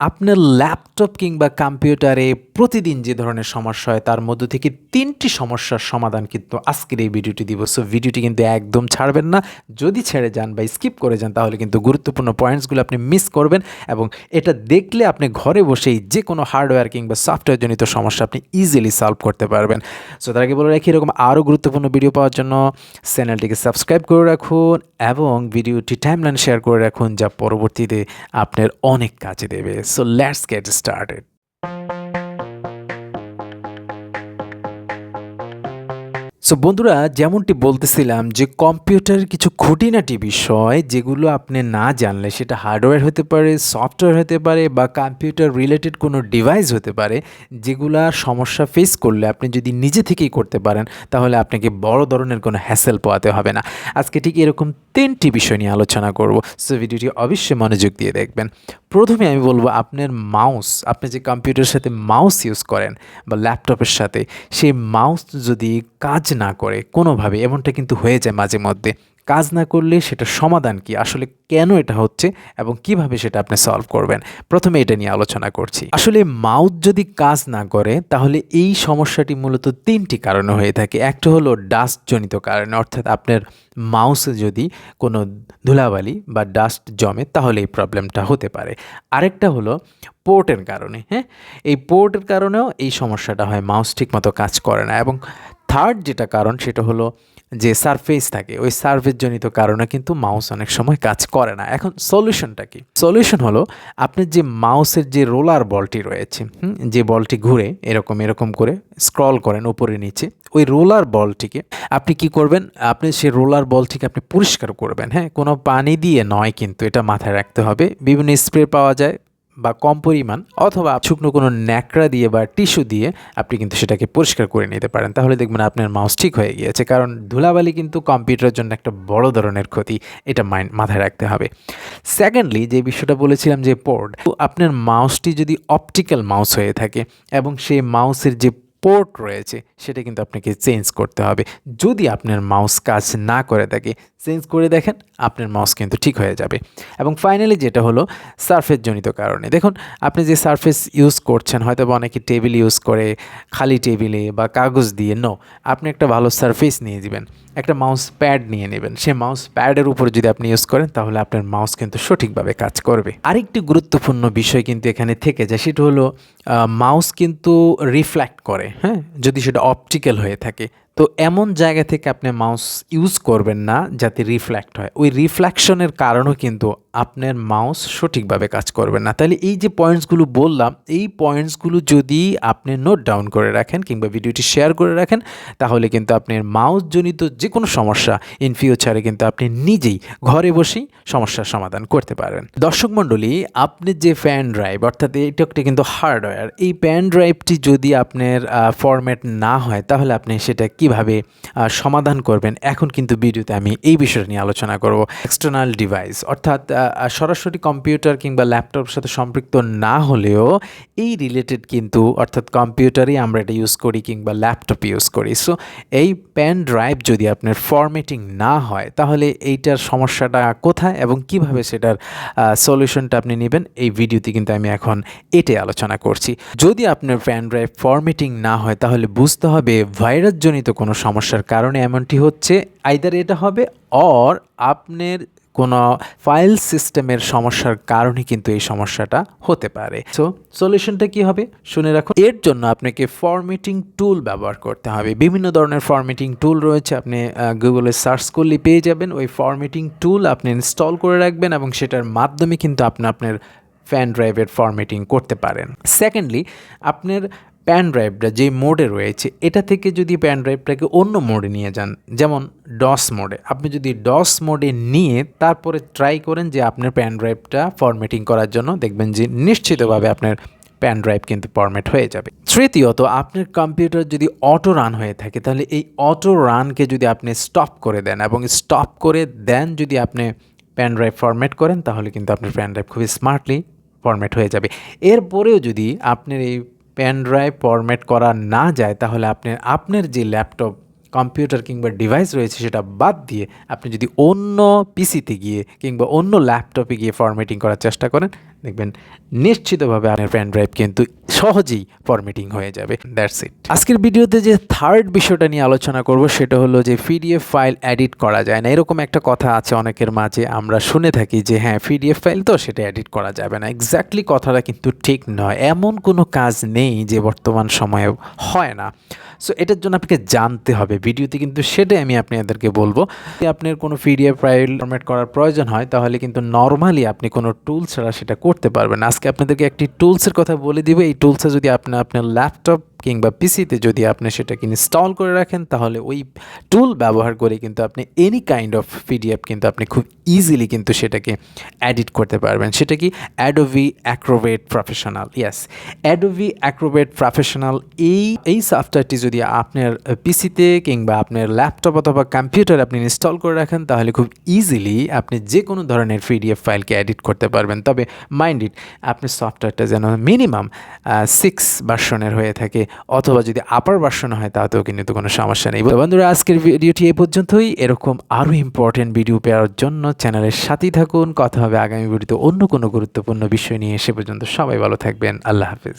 আপনার ল্যাপটপ কিংবা কম্পিউটারে প্রতিদিন যে ধরনের সমস্যা হয়, তার মধ্য থেকে তিনটি সমস্যার সমাধান কিন্তু আজকের এই ভিডিওটি দিব। সো ভিডিওটি কিন্তু একদম ছাড়বেন না। যদি ছেড়ে যান বা স্কিপ করে যান, তাহলে কিন্তু গুরুত্বপূর্ণ পয়েন্টসগুলো আপনি মিস করবেন এবং এটা দেখলে আপনি ঘরে বসেই যে কোনো হার্ডওয়্যার কিংবা সফটওয়্যার জনিত সমস্যা আপনি ইজিলি সলভ করতে পারবেন। সো তার আগে বলে রাখি, এরকম আরও গুরুত্বপূর্ণ ভিডিও পাওয়ার জন্য চ্যানেলটিকে সাবস্ক্রাইব করে রাখুন এবং ভিডিওটি টাইমলাইন শেয়ার করে রাখুন, যা পরবর্তীতে আপনার অনেক কাজে দেবে। So let's get started so বন্ধুরা, যেমনটি বলতেছিলাম যে কম্পিউটারের কিছু খুঁটিনাটি বিষয় যেগুলো আপনি না জানলে সেটা হার্ডওয়্যার হতে পারে, সফটওয়্যার হতে পারে বা কম্পিউটার রিলেটেড কোনো ডিভাইস হতে পারে, যেগুলা সমস্যা ফেস করলে আপনি যদি নিজে থেকেই করতে পারেন, তাহলে আপনাকে বড় ধরনের কোনো হ্যাসেল পোয়াতে হবে না। আজকে ঠিক এরকম তিনটি বিষয় নিয়ে আলোচনা করব। সো ভিডিওটি অবশ্যই মনোযোগ দিয়ে দেখবেন। প্রথমে আমি বলব আপনার মাউস আপনি যে কম্পিউটারের সাথে মাউস ইউজ করেন বা ল্যাপটপের সাথে, সেই মাউস যদি কাজ না করে কোনোভাবে, এমনটা কিন্তু হয়ে যায় মাঝে মধ্যে। কাজ না করলে সেটা সমাধান কি? আসলে কেন এটা হচ্ছে এবং কীভাবে সেটা আপনি সলভ করবেন? প্রথমে এটা নিয়ে আলোচনা করছি। আসলে মাউথ যদি কাজ না করে, তাহলে এই সমস্যাটি মূলত তিনটি কারণে হয়ে থাকে। একটা হলো ডাস্টজনিত কারণে, অর্থাৎ আপনার মাউসে যদি কোনো ধুলাবালি বা ডাস্ট জমে, তাহলে এই প্রবলেমটা হতে পারে। আরেকটা হলো পোর্টের কারণে হ্যাঁ? এই পোর্টের কারণেও এই সমস্যাটা হয় মাউস ঠিকমতো কাজ করে না এবং থার্ড যেটা কারণ সেটা হলো যে সারফেস থাকে, ওই সার্ফেস জনিত কারণে কিন্তু মাউস অনেক সময় কাজ করে না। এখন সলিউশনটা কি? সলিউশন হলো আপনার যে মাউসের যে রোলার বলটি রয়েছে যে বলটি ঘুরে এরকম এরকম করে স্ক্রল করেন উপরে নিচে, ওই রোলার বলটিকে আপনি কি করবেন? আপনি সেই রোলার বলটিকে আপনি পরিষ্কার করবেন হ্যাঁ? কোনো পানি দিয়ে নয় কিন্তু, এটা মাথায় রাখতে হবে। বিভিন্ন স্প্রে পাওয়া যায় বা কম পরিমাণ অথবা শুকনো কোনো ন্যাকড়া দিয়ে বা টিস্যু দিয়ে আপনি কিন্তু সেটাকে পরিষ্কার করে নিতে পারেন। তাহলে দেখবেন আপনার মাউস ঠিক হয়ে গিয়েছে। কারণ ধুলাবালি কিন্তু কম্পিউটারের জন্য একটা বড় ধরনের ক্ষতি, এটা মাইন্ড মাথায় রাখতে হবে। সেকেন্ডলি যে বিষয়টা বলেছিলাম যে পোর্ট আপনার মাউসটি যদি অপটিক্যাল মাউস হয়ে থাকে এবং সেই মাউসের যে পোর্ট রয়েছে, সেটা কিন্তু আপনাকে চেঞ্জ করতে হবে। যদি আপনার মাউস কাজ না করে থাকে চেঞ্জ করে দেখেন, আপনার মাউস কিন্তু ঠিক হয়ে যাবে। এবং ফাইনালি যেটা হলো সারফেস জনিত কারণে। দেখুন, আপনি যে সারফেস ইউজ করছেন, হয়তো বা অনেকে টেবিল ইউজ করে, খালি টেবিলে বা কাগজ দিয়ে নো আপনি একটা ভালো সারফেস নিয়ে দিবেন একটা মাউস প্যাড নিয়ে নেবেন। সে মাউস প্যাডের উপর যদি আপনি ইউজ করেন, তাহলে আপনার মাউস কিন্তু সঠিকভাবে কাজ করবে। আরেকটি গুরুত্বপূর্ণ বিষয় কিন্তু এখানে থেকে যায়, সেটা হলো মাউস কিন্তু রিফ্লেক্ট করে। হ্যাঁ যদি সেটা অপটিক্যাল হয়ে থাকে। তো এমন জায়গা থেকে আপনি মাউস ইউজ করবেন না যাতে রিফ্লেক্ট হয়। ওই রিফ্লেকশনের কারণও কিন্তু আপনার মাউস সঠিকভাবে কাজ করবে না। তাহলে এই যে পয়েন্টসগুলো বললাম, এই পয়েন্টসগুলো যদি আপনি নোট ডাউন করে রাখেন কিংবা ভিডিওটি শেয়ার করে রাখেন, তাহলে কিন্তু আপনার মাউস জনিত যে কোনো সমস্যা ইন ফিউচারে কিন্তু আপনি নিজেই ঘরে বসেই সমস্যার সমাধান করতে পারবেন দর্শক মণ্ডলী, আপনি যে ফ্যান ড্রাইভ অর্থাৎ এটা একটা কিন্তু হার্ডওয়্যার এই প্যান ড্রাইভটি যদি আপনার ফরম্যাট না হয়, তাহলে আপনি সেটা কীভাবে সমাধান করবেন, এখন কিন্তু ভিডিওতে আমি এই বিষয়টা নিয়ে আলোচনা করব। এক্সটার্নাল ডিভাইস অর্থাৎ সরাসরি কম্পিউটার কিংবা ল্যাপটপের সাথে সম্পৃক্ত না হলেও এই রিলেটেড কিন্তু, অর্থাৎ কম্পিউটারই আমরা এটা ইউজ করি কিংবা ল্যাপটপ ইউজ করি। সো এই প্যান ড্রাইভ যদি আপনার ফরম্যাটিং না হয়, তাহলে এইটার সমস্যাটা কোথায় এবং কীভাবে সেটার সলিউশনটা আপনি নেবেন, এই ভিডিওতে কিন্তু আমি এখন এটাই আলোচনা করছি। যদি আপনার প্যান ড্রাইভ ফরম্যাটিং না হয়, তাহলে বুঝতে হবে ভাইরাসজনিত কোনো সমস্যার কারণে এমনটি হচ্ছে। আইদার এটা হবে অর আপনার কোনো ফাইল সিস্টেমের সমস্যার কারণে কিন্তু এই সমস্যাটা হতে পারে। সো সলিউশনটা কি হবে? শুনে রাখুন। এর জন্য আপনাকে ফরম্যাটিং টুল ব্যবহার করতে হবে। বিভিন্ন ধরনের ফরম্যাটিং টুল রয়েছে। আপনি গুগলে সার্চ করলে পেয়ে যাবেন। ওই ফরম্যাটিং টুল আপনি ইনস্টল করে রাখবেন এবং সেটার মাধ্যমে কিন্তু আপনি আপনার ফ্যান ড্রাইভের ফরম্যাটিং করতে পারেন। সেকেন্ডলি আপনার প্যান ড্রাইভটা যে মোডে রয়েছে, এটা থেকে যদি প্যান ড্রাইভটাকে অন্য মোডে নিয়ে যান, যেমন ডস মোডে, আপনি যদি ডস মোডে নিয়ে তারপরে ট্রাই করেন যে আপনার প্যান ড্রাইভটা ফরম্যাটিং করার জন্য, দেখবেন যে নিশ্চিতভাবে আপনার প্যান ড্রাইভ কিন্তু ফরম্যাট হয়ে যাবে। তৃতীয়ত, আপনার কম্পিউটার যদি অটো রান হয়ে থাকে, তাহলে এই অটো রানকে যদি আপনি স্টপ করে দেন এবং স্টপ করে দেন যদি আপনি প্যান ড্রাইভ ফরম্যাট করেন, তাহলে কিন্তু আপনার প্যান ড্রাইভ খুবই স্মার্টলি ফরম্যাট হয়ে যাবে। এরপরেও যদি আপনার এই প্যান ড্রাইভ ফরম্যাট করা না যায়, তাহলে আপনি আপনার যে ল্যাপটপ কম্পিউটার কিংবা ডিভাইস রয়েছে সেটা বাদ দিয়ে আপনি যদি অন্য পিসিতে গিয়ে কিংবা অন্য ল্যাপটপে গিয়ে ফরম্যাটিং করার চেষ্টা করেন দেখবেন, নিশ্চিতভাবে আপনার পেন ড্রাইভ কিন্তু সহজেই ফরম্যাটিং হয়ে যাবে। দ্যাটস ইট আজকের ভিডিওতে যে থার্ড বিষয়টা নিয়ে আলোচনা করব, সেটা হলো যে পিডিএফ ফাইল এডিট করা যায় না। এরকম একটা কথা আছে অনেকের মাঝে, আমরা শুনে থাকি যে হ্যাঁ পিডিএফ ফাইল তো সেটা এডিট করা যাবে না। এক্স্যাক্টলি কথাটা কিন্তু ঠিক নয়। এমন কোনো কাজ নেই যে বর্তমান সময়ে হয় না। সো এটার জন্য আপনাকে জানতে হবে। ভিডিওতে কিন্তু সেটাই আমি আপনাদেরকে বলব। যদি আপনার কোনো পিডিএফ ফাইল ফরম্যাট করার প্রয়োজন হয়, তাহলে কিন্তু নর্মালি আপনি কোনো টুল ছাড়া সেটা করতে পারবেন। আজকে আপনাদেরকে একটি টুলসের কথা বলে দিব। এই টুলসে যদি আপনি, আপনার ল্যাপটপ কিংবা পিসিতে যদি আপনি সেটাকে ইনস্টল করে রাখেন, তাহলে ওই টুল ব্যবহার করে কিন্তু আপনি এনি কাইন্ড অফ পিডিএফ কিন্তু আপনি খুব ইজিলি কিন্তু সেটাকে অ্যাডিট করতে পারবেন। সেটা কি? Adobe Acrobat professional yes Adobe Acrobat professional এই এই সফটওয়্যারটি যদি আপনার পিসিতে কিংবা আপনার ল্যাপটপ অথবা কম্পিউটার আপনি ইনস্টল করে রাখেন, তাহলে খুব ইজিলি আপনি যে কোনো ধরনের পিডিএফ ফাইলকে এডিট করতে পারবেন। তবে মাইন্ড ইট আপনার সফটওয়্যারটা যেন মিনিমাম সিক্স ভার্সনের হয়ে থাকে। অথবা যদি আপার ভার্সন হয়, তাতেও কিন্তু কোনো সমস্যা নেই। বন্ধুরা, আজকের ভিডিওটি এ পর্যন্তই। এরকম আরও ইম্পর্টেন্ট ভিডিও পাওয়ার জন্য চ্যানেলের সাথেই থাকুন। কথা হবে আগামী ভিডিওতে অন্য কোনো গুরুত্বপূর্ণ বিষয় নিয়ে। সে পর্যন্ত সবাই ভালো থাকবেন। আল্লাহ হাফিজ।